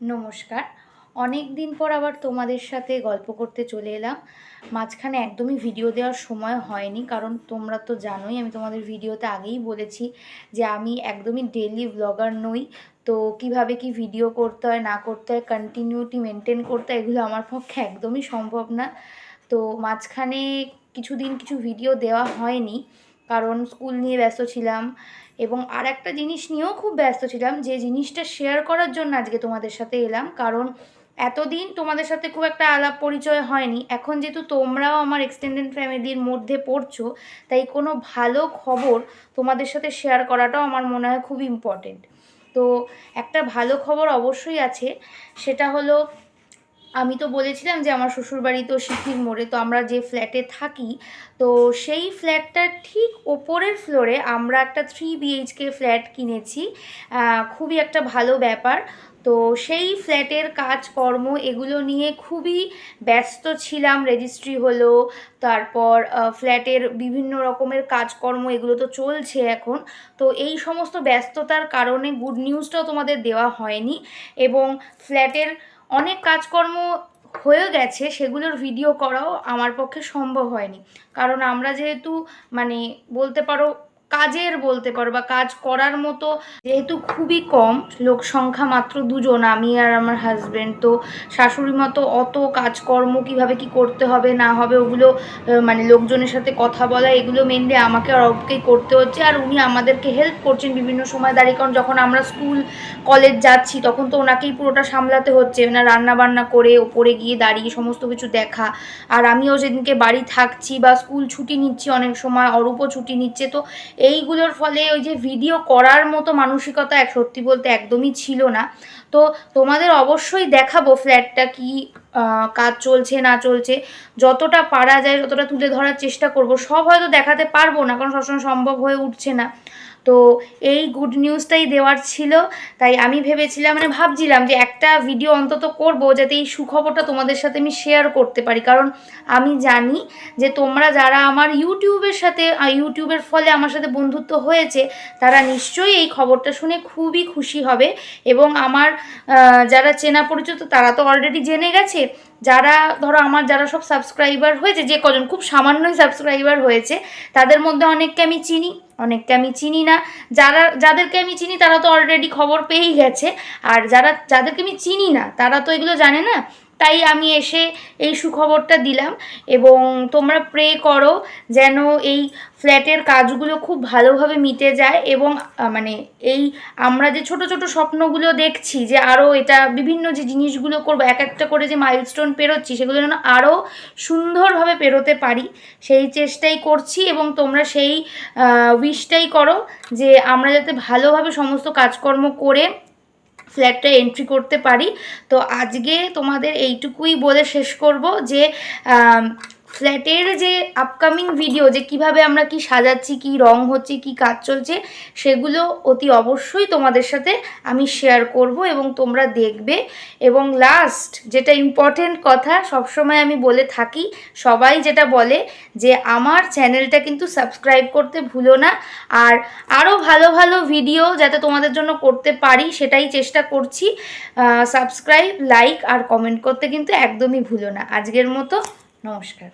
নমস্কার। অনেক দিন পর আবার তোমাদের সাথে গল্প করতে চলে এলাম। মাঝখানে একদমই ভিডিও দেওয়ার সময় হয়নি, কারণ তোমরা তো জানোই, আমি তোমাদের ভিডিওতে আগেই বলেছি যে আমি একদমই ডেলি ব্লগার নই। তো কীভাবে কি ভিডিও করতে হয়, না করতে হয় কন্টিনিউটি মেনটেন করতে হয়, এগুলো আমার পক্ষে একদমই সম্ভব না। তো মাঝখানে কিছুদিন কিছু ভিডিও দেওয়া হয়নি। কারণ স্কুল নিয়ে ব্যস্ত ছিলাম এবং আর একটা জিনিস নিয়েও খুব ব্যস্ত ছিলাম, যে জিনিসটা শেয়ার করার জন্য আজকে তোমাদের সাথে এলাম। কারণ এতদিন তোমাদের সাথে খুব একটা আলাপ পরিচয় হয়নি। এখন যেহেতু তোমরাও আমার এক্সটেন্ডেড ফ্যামিলির মধ্যে পড়ছো, তাই কোনো ভালো খবর তোমাদের সাথে শেয়ার করাটাও আমার মনে হয় খুব ইম্পর্টেন্ট তো একটা ভালো খবর অবশ্যই আছে, সেটা হলো আমি তো বলেছিলাম যে আমার শ্বশুরবাড়ি তো সিথির মোড়ে, তো আমরা যে ফ্ল্যাটে থাকি, তো সেই ফ্ল্যাটটার ঠিক ওপরের ফ্লোরে আমরা একটা থ্রি বিএইচকে ফ্ল্যাট কিনেছি খুবই একটা ভালো ব্যাপার। তো সেই ফ্ল্যাটের কাজকর্ম এগুলো নিয়ে খুবই ব্যস্ত ছিলাম রেজিস্ট্রি হলো, তারপর ফ্ল্যাটের বিভিন্ন রকমের কাজকর্ম এগুলো তো চলছে এখন। তো এই সমস্ত ব্যস্ততার কারণে গুড নিউজটাও তোমাদের দেওয়া হয়নি এবং ফ্ল্যাটের অনেক কাজকর্ম হয়ে গেছে, সেগুলোর ভিডিও করাও আমার পক্ষে সম্ভব হয়নি। কারণ আমরা যেহেতু মানে বলতে পারো কাজের বলতে পারো বা কাজ করার মতো যেহেতু খুবই কম, লোক সংখ্যা মাত্র দুজন, আমি আর আমার হাজব্যান্ড তো শাশুড়ি মতো অত কাজকর্ম কীভাবে কি করতে হবে, না হবে ওগুলো মানে লোকজনের সাথে কথা বলা, এগুলো মেনলি আমাকে আর অরূপকেই করতে হচ্ছে। আর উনি আমাদেরকে হেল্প করছেন বিভিন্ন সময়। দাঁড়িয়ে কারণ যখন আমরা স্কুল কলেজ যাচ্ছি, তখন তো ওনাকেই পুরোটা সামলাতে হচ্ছে। না রান্না বান্না করে, ওপরে গিয়ে দাঁড়িয়ে সমস্ত কিছু দেখা। আর আমিও যেদিনকে বাড়ি থাকছি বা স্কুল ছুটি নিচ্ছি, অনেক সময় অরূপও ছুটি নিচ্ছে, তো এইগুলোর ফলে ওই যে ভিডিও করার মতো মানসিকতা এক সত্যি বলতে একদমই ছিল না। তো তোমাদের অবশ্যই দেখাবো ফ্ল্যাটটা কি কাজ চলছে, না চলছে, যতটা পারা যায়, ততটা তুলে ধরার চেষ্টা করব। সব হয়তো দেখাতে পারব না, কারণ সবসময় সম্ভব হয়ে উঠছে না। তো এই গুড নিউজটাই দেওয়ার ছিল। তাই আমি ভেবেছিলাম মানে ভাবছিলাম যে একটা ভিডিও অন্তত করব, যাতে এই সুখবরটা তোমাদের সাথে আমি শেয়ার করতে পারি। কারণ আমি জানি যে তোমরা যারা আমার ইউটিউবের সাথে ইউটিউবের ফলে আমার সাথে বন্ধুত্ব হয়েছে, তারা নিশ্চয়ই এই খবরটা শুনে খুবই খুশি হবে। এবং আমার যারা চেনা পরিচিত, তারা তো অলরেডি জেনে গেছে। যারা ধরো আমার যারা সব সাবস্ক্রাইবার হয়েছে, যে কজন খুব সামান্যই সাবস্ক্রাইবার হয়েছে, তাদের মধ্যে অনেককে আমি চিনি, অনেককে আমি চিনি না। যারা, যাদেরকে আমি চিনি, তারা তো অলরেডি খবর পেয়েই গেছে। আর যারা, যাদেরকে আমি চিনি না, তারা তো এগুলো জানে না। তাই আমি এসে এই সুখবরটা দিলাম এবং তোমরা প্রে করো যেন এই ফ্ল্যাটের কাজগুলো খুব ভালোভাবে মিটে যায় এবং মানে এই আমরা যে ছোট ছোট স্বপ্নগুলো দেখছি যে আরও এটা বিভিন্ন যে জিনিসগুলো করব, এক একটা করে যে মাইলস্টোন পেরোচ্ছি সেগুলো যেন আরও সুন্দরভাবে পেরোতে পারি, সেই চেষ্টাই করছি এবং তোমরা সেই উইশটাই করো যে আমরা যাতে ভালোভাবে সমস্ত কাজকর্ম করে ফ্ল্যাটটা এন্ট্রি করতে পারি। তো আজকে তোমাদের এইটুকুই বলে শেষ করব যে ফ্ল্যাটের যে আপকামিং ভিডিও যে কীভাবে আমরা কি সাজাচ্ছি, কি রং হচ্ছে, কি কাজ চলছে, সেগুলো অতি অবশ্যই তোমাদের সাথে আমি শেয়ার করব এবং তোমরা দেখবে। এবং লাস্ট যেটা ইম্পর্টেন্ট কথা, সবসময় আমি বলে থাকি, সবাই যেটা বলে যে আমার চ্যানেলটা কিন্তু সাবস্ক্রাইব করতে ভুলো না। আর আরও ভালো ভালো ভিডিও যাতে তোমাদের জন্য করতে পারি, সেটাই চেষ্টা করছি। সাবস্ক্রাইব লাইক আর কমেন্ট করতে কিন্তু একদমই ভুলো না। আজকের মতো নমস্কার।